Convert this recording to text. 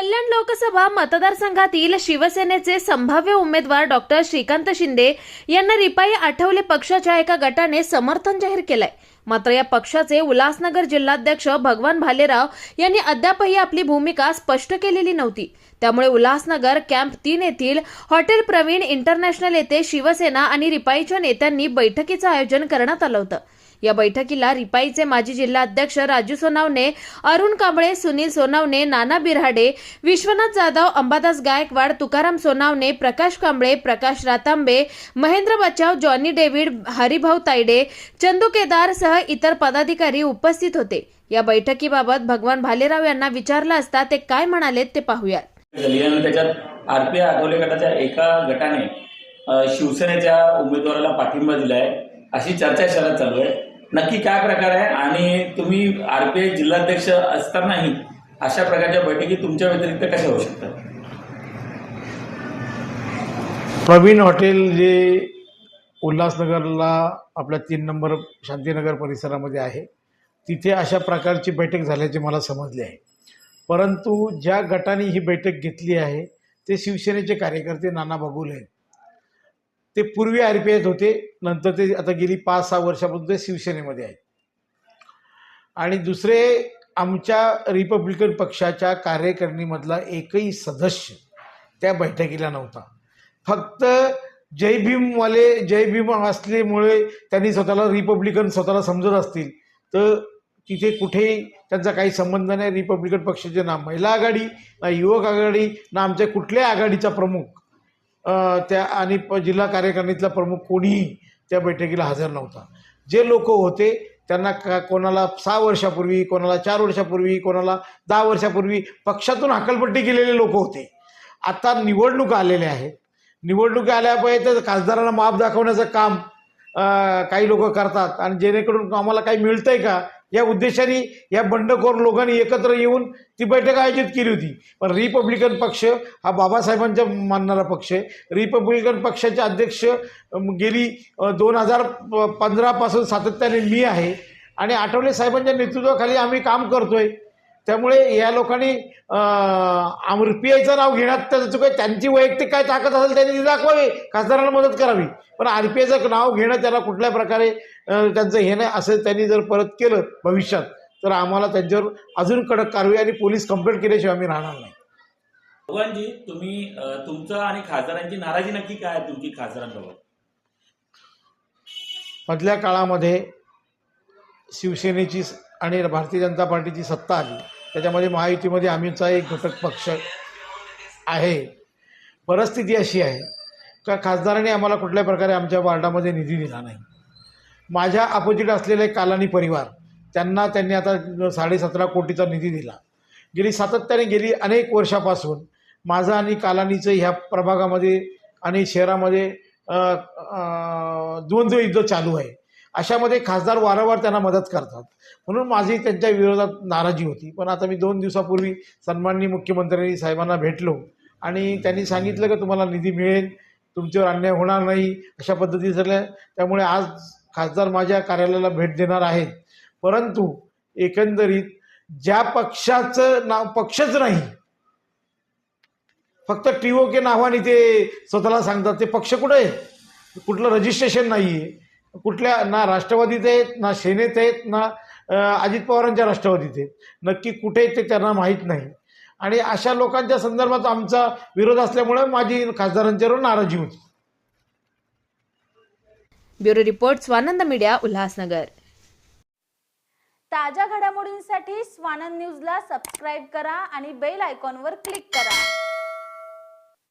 कल्याण लोकसभा मतदारसंघातील शिवसेनेचे संभाव्य उमेदवार डॉक्टर श्रीकांत शिंदे यांना रिपाई आठवले पक्षाच्या एका गटाने समर्थन जाहीर केलंय. मात्र या पक्षाचे उल्हासनगर जिल्हाध्यक्ष भगवान भालेराव यांनी अद्यापही आपली भूमिका स्पष्ट केलेली नव्हती. त्यामुळे उल्हासनगर कॅम्प तीन येथील हॉटेल प्रवीण इंटरनॅशनल येथे शिवसेना आणि रिपाईच्या नेत्यांनी बैठकीचं आयोजन करण्यात आलं होतं. या बैठकीला रिपाईचे माजी जिल्हाध्यक्ष राजू सोनावणे अरुण कांबळे सुनील सोनावणे नाना बिराडे विश्वनाथ जाधव अंबादास गायकवाड तुकाराम सोनावणे प्रकाश कांबळे प्रकाश रातांबे महेंद्र बचाव जॉनी डेव्हिड हरिभाऊ तायडे चंदू केदार सह इतर पदाधिकारी उपस्थित होते. या बैठकीबाबत भगवान भालेराव यांना विचारलं असता ते काय म्हणाले ते पाहूयात. त्याच्यात आर पी आठवले गटाच्या एका गटाने शिवसेनेच्या उमेदवाराला पाठिंबा दिलाय अशी चर्चा शहरात चालू आहे. नक्की काय प्रकार आहे? आणि तुम्ही आर पी आय जिल्हाध्यक्ष असतानाही अशा प्रकारच्या बैठकी तुमच्या व्यतिरिक्त कशा होऊ शकतात? प्रवीण हॉटेल जे उल्हासनगरला आपल्या तीन नंबर शांतीनगर परिसरामध्ये आहे तिथे अशा प्रकारची बैठक झाल्याचे मला समजले आहे. परंतु ज्या गटाने ही बैठक घेतली आहे ते शिवसेनेचे कार्यकर्ते नाना बाबुले आहेत. ते पूर्वी आर पी आयत होते नंतर ते आता गेली पाच सहा वर्षापासून ते शिवसेनेमध्ये आहेत. आणि दुसरे आमच्या रिपब्लिकन पक्षाच्या कार्यकारिणीमधला एकही सदस्य त्या बैठकीला नव्हता. फक्त जय भीमवाले जय भीम असल्यामुळे त्यांनी स्वतःला रिपब्लिकन स्वतःला समजत असतील. तर तिथे कुठेही त्यांचा काही संबंध नाही. रिपब्लिकन पक्षाचे ना महिला आघाडी ना युवक आघाडी ना आमच्या कुठल्याही आघाडीचा प्रमुख. त्या आणि प जिल्हा कार्यकारिणीतला प्रमुख कोणीही त्या बैठकीला हजर नव्हता. जे लोक होते त्यांना का कोणाला सहा वर्षापूर्वी कोणाला चार वर्षापूर्वी कोणाला दहा वर्षापूर्वी पक्षातून हकलपट्टी केलेले लोक होते. आता निवडणूक आलेल्या आहेत. निवडणुका आल्यापाहिजे तर खासदारांना माप दाखवण्याचं काम काही लोक करतात. आणि जेणेकरून आम्हाला काही मिळतंय का? या उद्देशाने या बंडखोर लोकांनी एकत्र येऊन ती बैठक आयोजित केली होती. पण रिपब्लिकन पक्ष हा बाबासाहेबांच्या मानणारा पक्ष आहे. रिपब्लिकन पक्षाचे अध्यक्ष गेली दोन हजार पंधरापासून सातत्याने मी आहे. आणि आठवले साहेबांच्या नेतृत्वाखाली आम्ही काम करतोय. त्यामुळे या लोकांनी आर पी आयचं नाव घेण्यात त्याचं चुक त्यांची वैयक्तिक काय ताकद असेल त्यांनी ती दाखवावी. खासदारांना मदत करावी. पण आर पी आयचं नाव घेणं त्याला कुठल्या प्रकारे त्यांचं हे नाही असं त्यांनी जर परत केलं भविष्यात तर आम्हाला त्यांच्यावर अजून कडक कारवाई आणि पोलीस कंप्लेंट केल्याशिवाय आम्ही राहणार नाही. भगवानजी तुम्ही तुमचं आणि खासदारांची नाराजी नक्की काय आहे तुमची खासदारांबाबत मधल्या काळामध्ये शिवसेनेची आणि भारतीय जनता पार्टीची सत्ता आली. त्याच्यामध्ये महायुतीमध्ये आम्हीचा एक घटक पक्ष आहे. परिस्थिती अशी आहे का खासदारांनी आम्हाला कुठल्या प्रकारे आमच्या वार्डामध्ये निधी दिला नाही. माझ्या अपोजिट असलेले कालानी परिवार त्यांना त्यांनी आता साडेसतरा कोटीचा निधी दिला. गेली सातत्याने गेली अनेक वर्षापासून माझं आणि कालानीचं ह्या प्रभागामध्ये आणि शहरामध्ये द्वंद्वयुद्ध चालू आहे. अशामध्ये खासदार वारंवार त्यांना मदत करतात. म्हणून माझी त्यांच्या विरोधात नाराजी होती. पण आता मी दोन दिवसापूर्वी सन्माननीय मुख्यमंत्र्यांनी साहेबांना भेटलो आणि त्यांनी सांगितलं की तुम्हाला निधी मिळेल तुमच्यावर अन्याय होणार नाही अशा पद्धती झाल्या त्यामुळे आज खासदार माझ्या कार्यालयाला भेट देणार आहेत. परंतु एकंदरीत ज्या पक्षाचं नाव पक्षच नाही फक्त टी ओ के नावाने ते स्वतःला सांगतात ते पक्ष कुठे आहे? कुठलं रजिस्ट्रेशन नाही आहे कुठल्या ना राष्ट्रवादीत आहेत ना सेनेत आहेत ना अजित पवारांच्या राष्ट्रवादीत आहेत. नक्की कुठे आहेत ते त्यांना माहीत नाही. आणि अशा लोकांच्या संदर्भात आमचा विरोध असल्यामुळे माझी खासदारांच्यावर नाराजी होती. Bureau report Swanand media Ulhasnagar. ताज्या घडामोडींसाठी स्वानंद न्यूजला सबस्क्राईब करा आणि बेल आयकॉनवर क्लिक करा.